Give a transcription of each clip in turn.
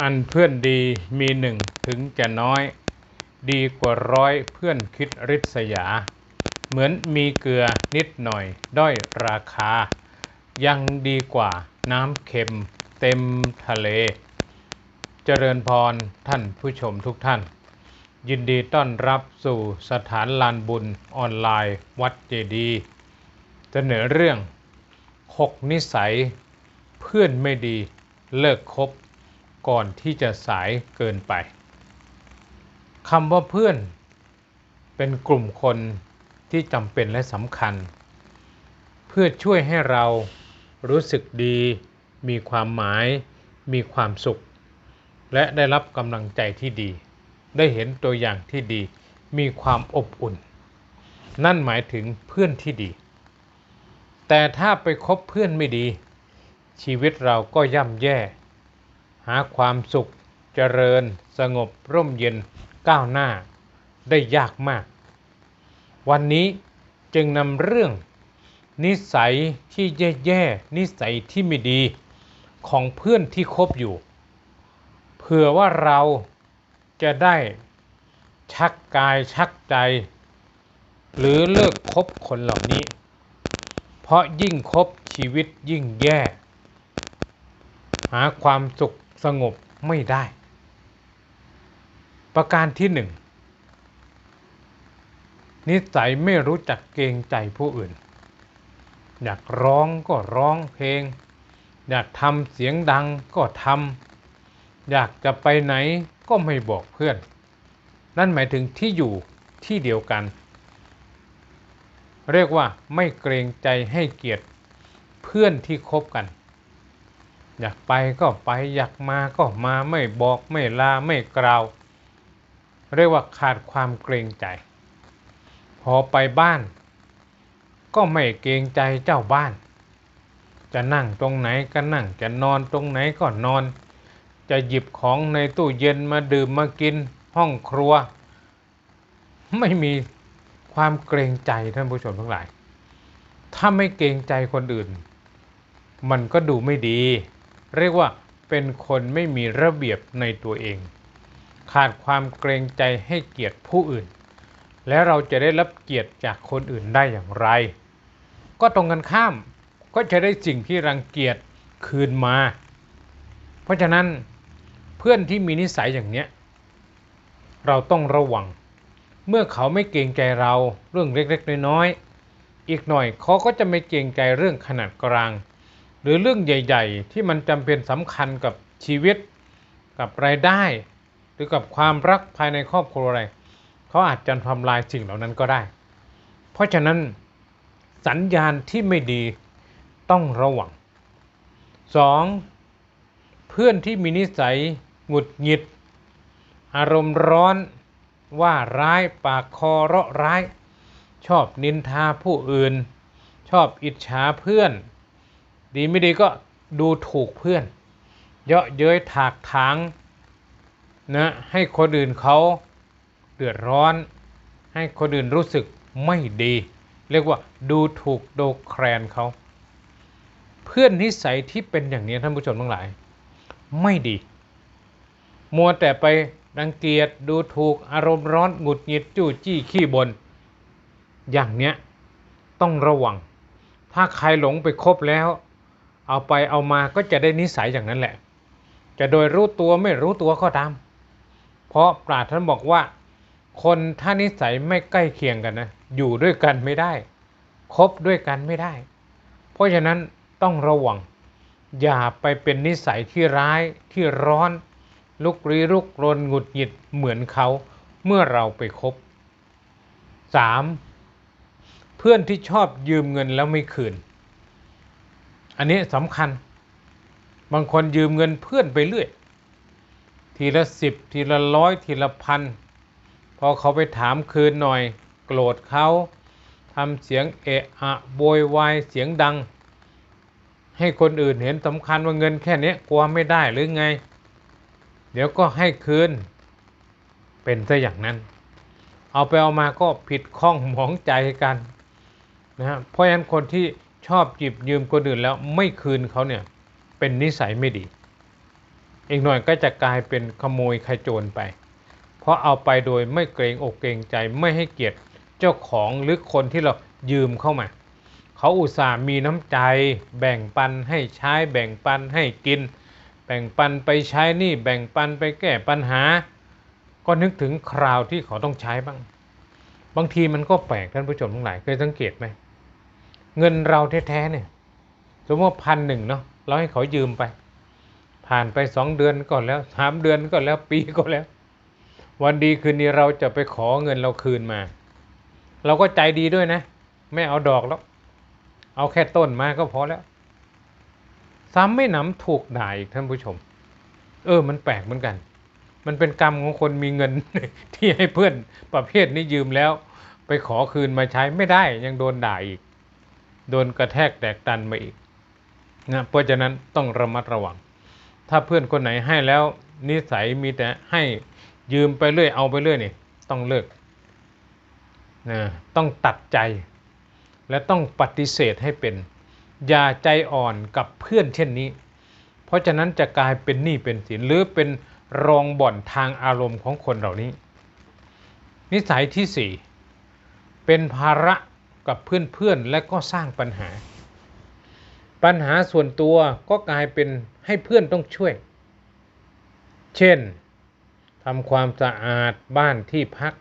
อันเพื่อนดีมีหนึ่งถึงจะน้อย ดีกว่าร้อยเพื่อนคิดริษยา เหมือนมีเกลือนิดหน่อยด้อยราคา ยังดีกว่าน้ำเค็มเต็มทะเล เจริญพรท่านผู้ชมทุกท่าน ยินดีต้อนรับสู่สถานลานบุญออนไลน์วัดเจดีย์เสนอเรื่อง 6 นิสัย เพื่อนไม่ดีเลิกคบ ก่อนที่จะสายเกินไปคำว่าเพื่อนเป็นกลุ่มคนที่จำเป็นและสำคัญ เพื่อช่วยให้เรารู้สึกดี มีความหมาย มีความสุข และได้รับกำลังใจที่ดี ได้เห็นตัวอย่างที่ดี มีความอบอุ่น นั่นหมายถึงเพื่อนที่ดี แต่ถ้าไปคบเพื่อนไม่ดี ชีวิตเราก็ย่ำแย่ หาความสุขเจริญสงบร่มเย็นก้าวหน้าได้ยากมาก วันนี้จึงนำเรื่องนิสัยที่แย่ๆ นิสัยที่ไม่ดีของเพื่อนที่คบอยู่ เผื่อว่าเราจะได้ชักกายชักใจ หรือเลิกคบคนเหล่านี้ เพราะยิ่งคบชีวิตยิ่งแย่ หาความสุข สงบไม่ได้ ประการที่หนึ่งนิสัยไม่รู้จักเกรงใจผู้อื่น อยากร้องก็ร้องเพลง อยากทำเสียงดังก็ทำอยากจะไปไหนก็ไม่บอกเพื่อน นั่นหมายถึงที่อยู่ที่เดียวกัน เรียกว่าไม่เกรงใจให้เกียรติเพื่อนที่คบกัน อยากไปก็ไปอยากมาก็มาไม่บอกไม่ลาไม่กล่าว เรียกว่าขาดความเกรงใจ พอไปบ้าน ก็ไม่เกรงใจเจ้าบ้าน จะนั่งตรงไหนก็นั่งจะนอนตรงไหนก็นอน จะหยิบของในตู้เย็นมาดื่มมากินห้องครัว ไม่มีความเกรงใจท่านผู้ชมทั้งหลาย ถ้าไม่เกรงใจคนอื่น มันก็ดูไม่ดี เรียกว่าเป็นคนไม่มีระเบียบในตัวเอง ขาดความเกรงใจให้เกียรติผู้อื่น และเราจะได้รับเกียรติจากคนอื่นได้อย่างไร ก็ตรงกันข้ามก็จะได้สิ่งที่รังเกียจคืนมา เพราะฉะนั้นเพื่อนที่มีนิสัยอย่างเนี้ยเราต้องระวัง เมื่อเขาไม่เกรงใจเราเรื่องเล็กๆน้อยๆอีกหน่อยเขาก็จะไม่เกรงใจเรื่องขนาดกลาง หรือเรื่องใหญ่ ๆ ที่มันจำเป็นสำคัญกับชีวิตกับรายได้ หรือกับความรักภายในครอบครัวอะไรเขาอาจจะทำลายสิ่งเหล่านั้นก็ได้ เพราะฉะนั้นสัญญาณที่ไม่ดีต้องระวัง 2. เพื่อนที่มีนิสัยหงุดหงิด อารมณ์ร้อนว่าร้ายปากคอเราะร้าย ชอบนินทาผู้อื่น ชอบอิจฉาเพื่อน ดีไม่ดีก็ดูถูกเพื่อน เยาะเย้ยถากถางนะให้คนอื่นเขาเดือดร้อน ให้คนอื่นรู้สึกไม่ดี เรียกว่าดูถูกโดแคลนเขา เพื่อนนิสัยที่เป็นอย่างนี้ท่านผู้ชมทั้งหลาย ไม่ดี มัวแต่ไปรังเกียจดูถูกอารมณ์ร้อนหงุดหงิดจู้จี้ขี้บน อย่างเนี้ยต้องระวัง ถ้าใครหลงไปคบแล้ว เอาไปเอามาก็จะได้นิสัยอย่างนั้นแหละ จะโดยรู้ตัวไม่รู้ตัวก็ตาม เพราะปราชญ์ท่านบอกว่า คนถ้านิสัยไม่ใกล้เคียงกันนะอยู่ด้วยกันไม่ได้ คบด้วยกันไม่ได้ เพราะฉะนั้นต้องระวัง อย่าไปเป็นนิสัยที่ร้ายที่ร้อน ลุกรีลุกรนหงุดหงิดเหมือนเขาเมื่อเราไปคบ 3. เพื่อนที่ชอบยืมเงินแล้วไม่คืน อันนี้สำคัญ บางคนยืมเงินเพื่อนไปเรื่อย ทีละสิบทีละร้อยทีละพัน พอเขาไปถามคืนหน่อย โกรธเขาทำเสียงเอะอะโวยวายเสียงดัง ให้คนอื่นเห็นสำคัญว่าเงินแค่นี้กลัวไม่ได้หรือไง เดี๋ยวก็ให้คืน เป็นซะอย่างนั้น เอาไปเอามาก็ผิดข้องหมองใจกันนะฮะเพราะฉะนั้นคนที่ ชอบหยิบยืมคนอื่นแล้วไม่คืนเขาเนี่ยเป็นนิสัยไม่ดี อีกหน่อยก็จะกลายเป็นขโมยขโจรไป เพราะเอาไปโดยไม่เกรงอกเกรงใจไม่ให้เกียรติเจ้าของหรือคนที่เรายืมเข้ามา เขาอุตส่าห์มีน้ำใจ แบ่งปันให้ใช้แบ่งปันให้กิน แบ่งปันไปใช้นี่แบ่งปันไปแก้ปัญหา ก็นึกถึงคราวที่เขาต้องใช้บ้าง บางทีมันก็แปลกท่านผู้ชมทั้งหลายเคยสังเกตไหม เงินเราแท้ๆเนี่ย สมมติพันหนึ่งเนาะเราให้เขายืมไป ผ่านไปสองเดือนก็แล้วสามเดือนก็แล้วปีก็แล้ว วันดีคืนนี้เราจะไปขอเงินเราคืนมา เราก็ใจดีด้วยนะ ไม่เอาดอกแล้ว เอาแค่ต้นมาก็พอแล้ว ซ้ำไม่หนำถูกด่าอีกท่านผู้ชม เออ มันแปลกเหมือนกัน มันเป็นกรรมของคนมีเงินที่ให้เพื่อนประเภทนี้ยืมแล้ว ไปขอคืนมาใช้ไม่ได้ยังโดนด่าอีก โดนกระแทกแตกตันมาอีกนะเพราะฉะนั้นต้องระมัดระวัง ถ้าเพื่อนคนไหนให้แล้วนิสัยมีแต่ให้ยืมไปเรื่อยเอาไปเรื่อยนี่ต้องเลิกนะต้องตัดใจ และต้องปฏิเสธให้เป็น อย่าใจอ่อนกับเพื่อนเช่นนี้ เพราะฉะนั้นจะกลายเป็นหนี้เป็นสินหรือเป็นรองบ่อนทางอารมณ์ของคนเหล่านี้ นิสัยที่สี่เป็นภาระ กับเพื่อนๆ และก็สร้างปัญหา ปัญหาส่วนตัวก็กลายเป็นให้เพื่อนต้องช่วย เช่นทำความสะอาดบ้านที่พัก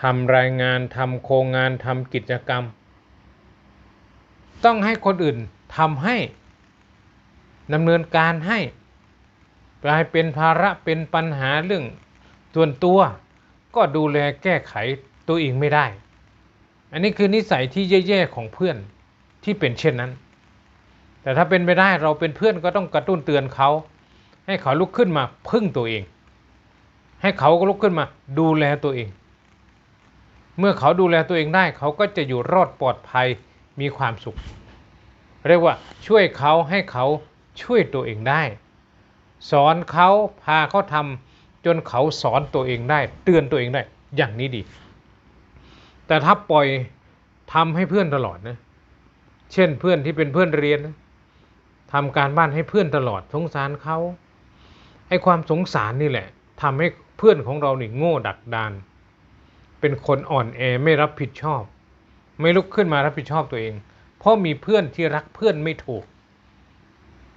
ทำรายงานทำโครงงานทำกิจกรรม ต้องให้คนอื่นทำให้ดำเนินการให้กลายเป็นภาระเป็นปัญหาเรื่องส่วนตัว ก็ดูแลแก้ไขตัวเองไม่ได้ อันนี้คือนิสัยที่แย่ๆของเพื่อนที่เป็นเช่นนั้น แต่ถ้าเป็นไปได้เราเป็นเพื่อนก็ต้องกระตุ้นเตือนเขา ให้เขาลุกขึ้นมาพึ่งตัวเอง ให้เขาก็ลุกขึ้นมาดูแลตัวเอง เมื่อเขาดูแลตัวเองได้เขาก็จะอยู่รอดปลอดภัยมีความสุข เรียกว่าช่วยเขาให้เขาช่วยตัวเองได้ สอนเขาพาเขาทำจนเขาสอนตัวเองได้ เตือนตัวเองได้อย่างนี้ดี แต่ถ้าปล่อยทำให้เพื่อนตลอดนะ เช่นเพื่อนที่เป็นเพื่อนเรียนนะทำการบ้านให้เพื่อนตลอดสงสารเขาไอ้ความสงสารนี่แหละทำให้เพื่อนของเรานี่โง่ดักดาน เป็นคนอ่อนแอไม่รับผิดชอบ ไม่ลุกขึ้นมารับผิดชอบตัวเอง เพราะมีเพื่อนที่รักเพื่อนไม่ถูก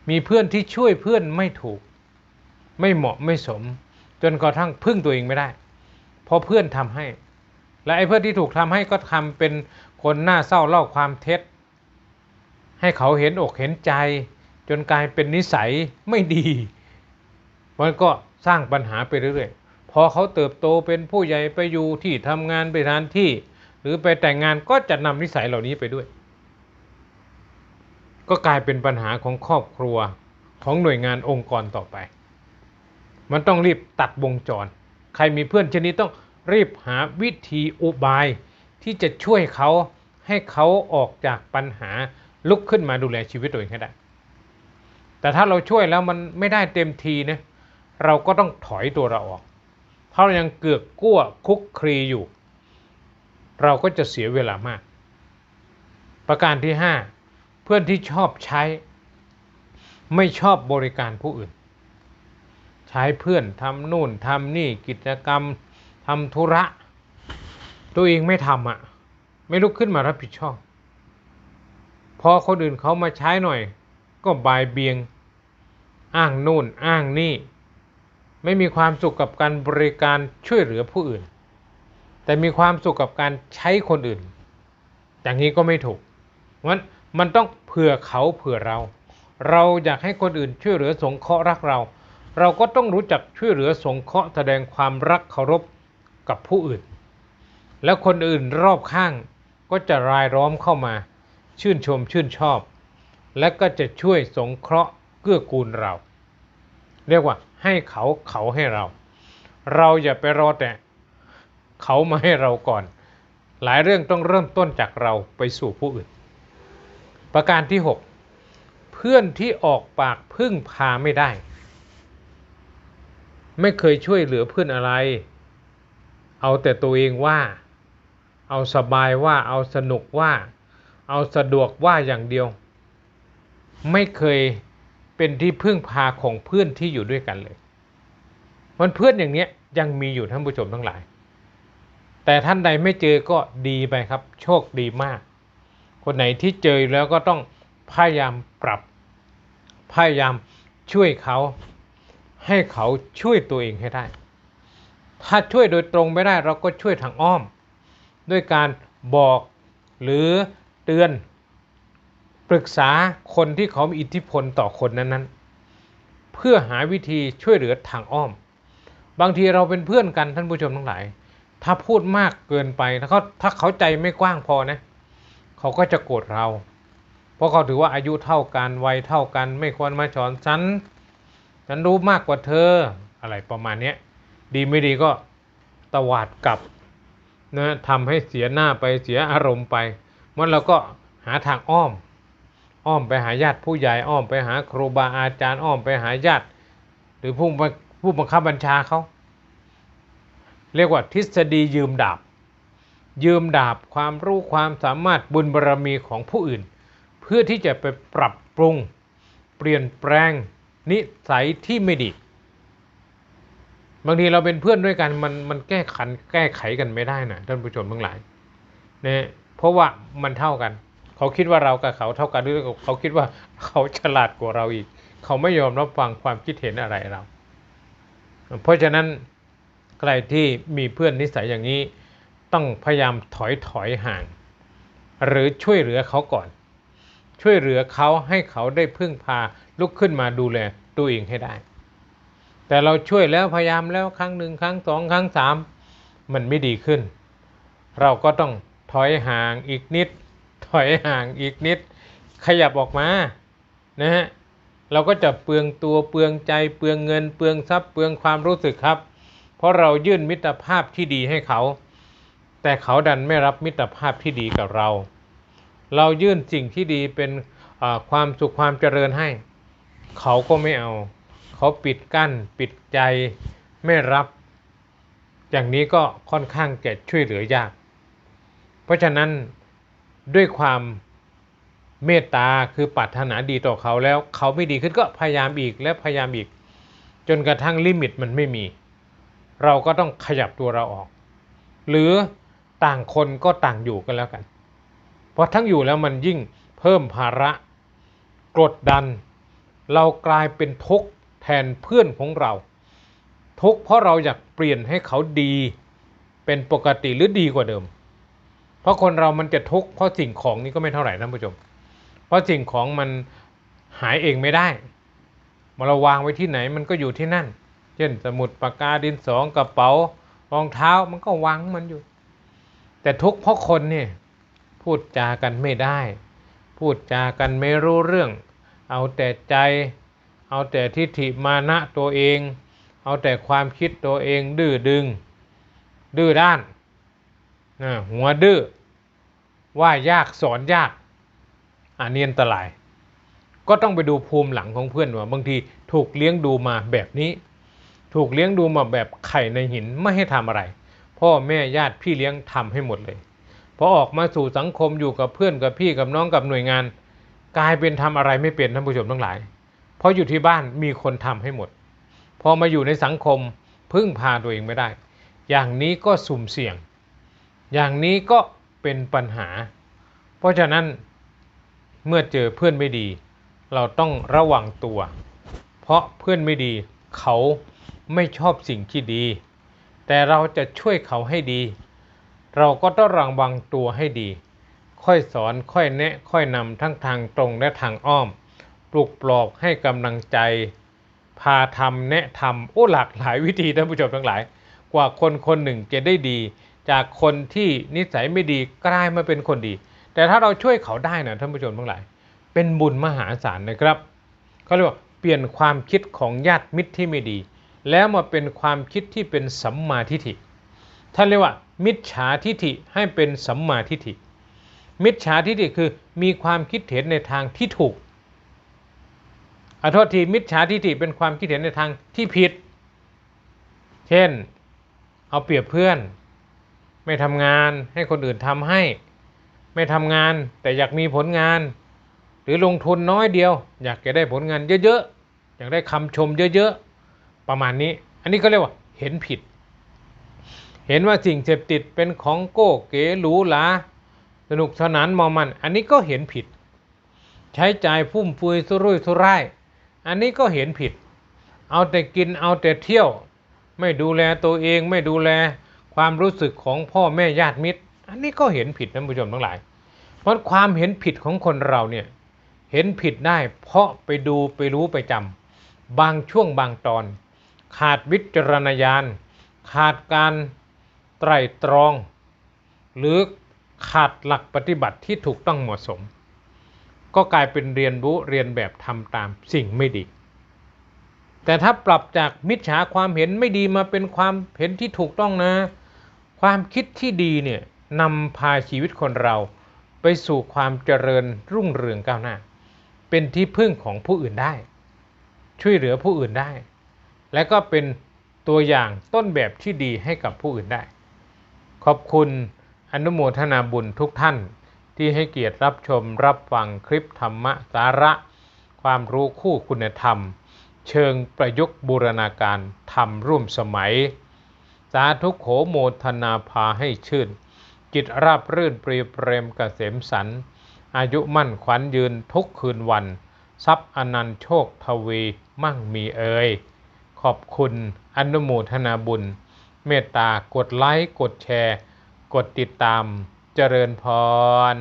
มีเพื่อนที่ช่วยเพื่อนไม่ถูก ไม่เหมาะไม่สม จนกระทั่งพึ่งตัวเองไม่ได้ เพราะเพื่อนทำให้ และไอ้เพื่อนที่ถูกทำให้ก็ทำเป็นคนหน้าเศร้าเล่าความเท็จ ให้เขาเห็นอกเห็นใจ จนกลายเป็นนิสัยไม่ดี มันก็สร้างปัญหาไปเรื่อยๆ พอเขาเติบโตเป็นผู้ใหญ่ไปอยู่ที่ทำงานไปทานที่ หรือไปแต่งงานก็จะนำนิสัยเหล่านี้ไปด้วย ก็กลายเป็นปัญหาของครอบครัวของหน่วยงานองค์กรต่อไป มันต้องรีบตัดวงจร ใครมีเพื่อนชนิดต้อง รีบหาวิธีอุบายที่จะช่วยเขาให้เขาออกจากปัญหาลุกขึ้นมาดูแลชีวิตตัวเองให้ได้ แต่ถ้าเราช่วยแล้วมันไม่ได้เต็มทีนะเราก็ต้องถอยตัวเราออก ถ้าเรายังเกือกกั้วคุกครีอยู่ เราก็จะเสียเวลามาก ประการที่ 5 เพื่อนที่ชอบใช้ ไม่ชอบบริการผู้อื่น ใช้เพื่อนทำนู่นทำนี่กิจกรรม ทำธุระ ตัวเองไม่ทำอะ ไม่ลุกขึ้นมารับผิดชอบ พอคนอื่นเขามาใช้หน่อย ก็บายเบียง อ้างนู่นอ้างนี่ ไม่มีความสุขกับการบริการช่วยเหลือผู้อื่น แต่มีความสุขกับการใช้คนอื่น อย่างนี้ก็ไม่ถูกเพราะฉะนั้นมันต้องเผื่อเขาเผื่อเรา เราอยากให้คนอื่นช่วยเหลือสงเคราะห์รักเราเราก็ต้องรู้จักช่วยเหลือสงเคราะห์แสดงความรักเคารพ กับผู้อื่น แล้วคนอื่นรอบข้างก็จะรายล้อมเข้ามา ชื่นชมชื่นชอบ และก็จะช่วยสงเคราะห์เกื้อกูลเรา เรียกว่าให้เขาเขาให้เรา เราอย่าไปรอแต่เขามาให้เราก่อน หลายเรื่องต้องเริ่มต้นจากเราไปสู่ผู้อื่น ประการที่ 6 เพื่อนที่ออกปากพึ่งพาไม่ได้ ไม่เคยช่วยเหลือเพื่อนอะไร เอาแต่ตัวเองว่า เอาสบายว่า เอาสนุกว่า เอาสะดวกว่าอย่างเดียว ไม่เคยเป็นที่พึ่งพาของเพื่อนที่อยู่ด้วยกันเลย มันเพื่อนอย่างเนี้ยยังมีอยู่ท่านผู้ชมทั้งหลาย แต่ท่านใดไม่เจอก็ดีไปครับ โชคดีมาก คนไหนที่เจอแล้วก็ต้องพยายามปรับ พยายามช่วยเขา ให้เขาช่วยตัวเองให้ได้ ถ้าช่วยโดยตรงไม่ได้เราก็ช่วยทางอ้อม ด้วยการบอกหรือเตือนปรึกษาคนที่เขามีอิทธิพลต่อคนนั้นๆ เพื่อหาวิธีช่วยเหลือทางอ้อม บางทีเราเป็นเพื่อนกันท่านผู้ชมทั้งหลาย ถ้าพูดมากเกินไปถ้าเขาถ้าเขาใจไม่กว้างพอนะเขาก็จะโกรธเรา เพราะเขาถือว่าอายุเท่ากันวัยเท่ากัน ไม่ควรมาสอนฉันฉันรู้มากกว่าเธออะไรประมาณนี้ ดีไม่ดีก็ตวาดกลับนะทำให้เสียหน้าไปเสียอารมณ์ไปมันเราก็หาทางอ้อม อ้อมไปหาญาติผู้ใหญ่อ้อมไปหาครูบาอาจารย์อ้อมไปหาญาติ หรือผู้ผู้บังคับบัญชาเขาเรียกว่าทฤษฎียืมดาบ ยืมดาบความรู้ความสามารถบุญบารรมีของผู้อื่น เพื่อที่จะไปปรับปรุง เปลี่ยนแปลงนิสัยที่ไม่ดี บางทีเราเป็นเพื่อนด้วยกันมันมันแก้ขันแก้ไขกันไม่ได้นะท่านผู้ชมทั้งหลายเนี่ยเพราะว่ามันเท่ากัน เขาคิดว่าเรากับเขาเท่ากันหรือเขาคิดว่าเขาฉลาดกว่าเราอีก เขาไม่ยอมรับฟังความคิดเห็นอะไรเรา เพราะฉะนั้นใครที่มีเพื่อนนิสัยอย่างนี้ ต้องพยายามถอยถอยห่าง หรือช่วยเหลือเขาก่อน ช่วยเหลือเขาให้เขาได้พึ่งพาลุกขึ้นมาดูแลตัวเองให้ได้ แต่เราช่วยแล้วพยายามแล้วครั้งหนึ่งครั้งสองครั้งสามมันไม่ดีขึ้น เราก็ต้องถอยห่างอีกนิด ถอยห่างอีกนิด ขยับออกมานะฮะเราก็จะเปลืองตัวเปลืองใจเปลืองเงิน เปลืองทรัพย์เปลืองความรู้สึกครับ เพราะเรายื่นมิตรภาพที่ดีให้เขา แต่เขาดันไม่รับมิตรภาพที่ดีกับเรา เรายื่นสิ่งที่ดีเป็นความสุขความเจริญให้ เขาก็ไม่เอา เขาปิดกั้นปิดใจไม่รับ อย่างนี้ก็ค่อนข้างจะช่วยเหลือยาก เพราะฉะนั้นด้วยความเมตตาคือปรารถนาดีต่อเขาแล้วเขาไม่ดีขึ้นก็พยายามอีกและพยายามอีก จนกระทั่งลิมิตมันไม่มี เราก็ต้องขยับตัวเราออก หรือต่างคนก็ต่างอยู่กันแล้วกัน เพราะทั้งอยู่แล้วมันยิ่งเพิ่มภาระกดดัน เรากลายเป็นทุกข์ นเพื่อนของเรา ทุกเพราะเราอยากเปลี่ยนให้เขาดีเป็นปกติหรือดีกว่าเดิม เพราะคนเรามันจะทุกข์เพราะสิ่งของนี้ก็ไม่เท่าไหร่ท่านผู้ชม เพราะสิ่งของมันหายเองไม่ได้มาเราวางไว้ที่ไหนมันก็อยู่ที่นั่น เช่นสมุดปากกาดินสองกระเป๋ารองเท้ามันก็วางมันอยู่ แต่ทุกข์เพราะคนเนี่ยพูดจากันไม่ได้ พูดจากันไม่รู้เรื่อง เอาแต่ใจ เอาแต่ทิฏฐิมานะตัวเอง เอาแต่ความคิดตัวเองดื้อดึง ดื้อด้านนะหัวดื้อว่ายากสอนยากอันนี้อันตราย ก็ต้องไปดูภูมิหลังของเพื่อนว่าบางทีถูกเลี้ยงดูมาแบบนี้ ถูกเลี้ยงดูมาแบบไข่ในหินไม่ให้ทำอะไร พ่อแม่ญาติพี่เลี้ยงทำให้หมดเลยพอออกมาสู่สังคมอยู่กับเพื่อนกับพี่กับน้องกับหน่วยงาน กลายเป็นทำอะไรไม่เป็นท่านผู้ชมทั้งหลาย เพราะอยู่ที่บ้านมีคนทำให้หมด พอมาอยู่ในสังคมพึ่งพาตัวเองไม่ได้ อย่างนี้ก็สุ่มเสี่ยง อย่างนี้ก็เป็นปัญหา เพราะฉะนั้นเมื่อเจอเพื่อนไม่ดี เราต้องระวังตัว เพราะเพื่อนไม่ดีเขาไม่ชอบสิ่งที่ดี แต่เราจะช่วยเขาให้ดี เราก็ต้องระวังตัวให้ดี ค่อยสอนค่อยแนะค่อยนำทั้งทางตรงและทางอ้อม ปลุกปลอบให้กำลังใจ พาทำแนะทำโอ้หลากหลายวิธีท่านผู้ชมทั้งหลาย กว่าคนคนหนึ่งจะได้ดี จากคนที่นิสัยไม่ดีกลายมาเป็นคนดี แต่ถ้าเราช่วยเขาได้นะท่านผู้ชมทั้งหลาย เป็นบุญมหาศาลนะครับเขาเรียกว่าเปลี่ยนความคิดของญาติมิตรที่ไม่ดี แล้วมาเป็นความคิดที่เป็นสัมมาทิฏฐิท่านเรียกว่า มิจฉาทิฏฐิให้เป็นสัมมาทิฏฐิมิจฉาทิฏฐิคือมีความคิดเห็นในทางที่ถูก อโทษทีมิจฉาทิฏฐิเป็นความคิดเห็นในทางที่ผิด เช่น เอาเปรียบเพื่อน ไม่ทำงานให้คนอื่นทำให้ ไม่ทำงานแต่อยากมีผลงาน หรือลงทุนน้อยเดียว อยากจะได้ผลงานเยอะๆ อยากได้คำชมเยอะๆ ประมาณนี้ อันนี้ก็เรียกว่าเห็นผิด เห็นว่าสิ่งเสพติดเป็นของโก้เก๋หรูหราสนุกสนานมอมัน อันนี้ก็เห็นผิด ใช้จ่ายฟุ่มเฟือยสุรุ่ยสุร่าย อันนี้ก็เห็นผิด เอาแต่กินเอาแต่เที่ยว ไม่ดูแลตัวเองไม่ดูแลความรู้สึกของพ่อแม่ญาติมิตร อันนี้ก็เห็นผิดท่านผู้ชมทั้งหลาย เพราะความเห็นผิดของคนเราเนี่ยเห็นผิดได้ เพราะไปดูไปรู้ไปจำบางช่วงบางตอน ขาดวิจารณญาณขาดการไตร่ตรอง หรือขาดหลักปฏิบัติที่ถูกต้องเหมาะสม ก็กลายเป็นเรียนรู้เรียนแบบทำตามสิ่งไม่ดี แต่ถ้าปรับจากมิจฉาความเห็นไม่ดีมาเป็นความเห็นที่ถูกต้องนะ ความคิดที่ดีเนี่ยนำพาชีวิตคนเราไปสู่ความเจริญรุ่งเรืองก้าวหน้า เป็นที่พึ่งของผู้อื่นได้ ช่วยเหลือผู้อื่นได้ และก็เป็นตัวอย่างต้นแบบที่ดีให้กับผู้อื่นได้ ขอบคุณอนุโมทนาบุญทุกท่าน ที่ให้เกียรติรับชมรับฟังคลิปธรรมะสาระ ความรู้คู่คุณธรรม เชิงประยุกต์บูรณาการทำร่วมสมัย สาธุโขโมทนาพาให้ชื่น จิตราบรื่นปรีเปรมกเกษมสัน อายุมั่นขวัญยืนทุกคืนวัน ทรัพย์อนันต์โชคทวีมั่งมีเอ่ยขอบคุณอนุโมทนาบุญ เมตตากดไลค์กดแชร์ กดติดตาม เจริญพร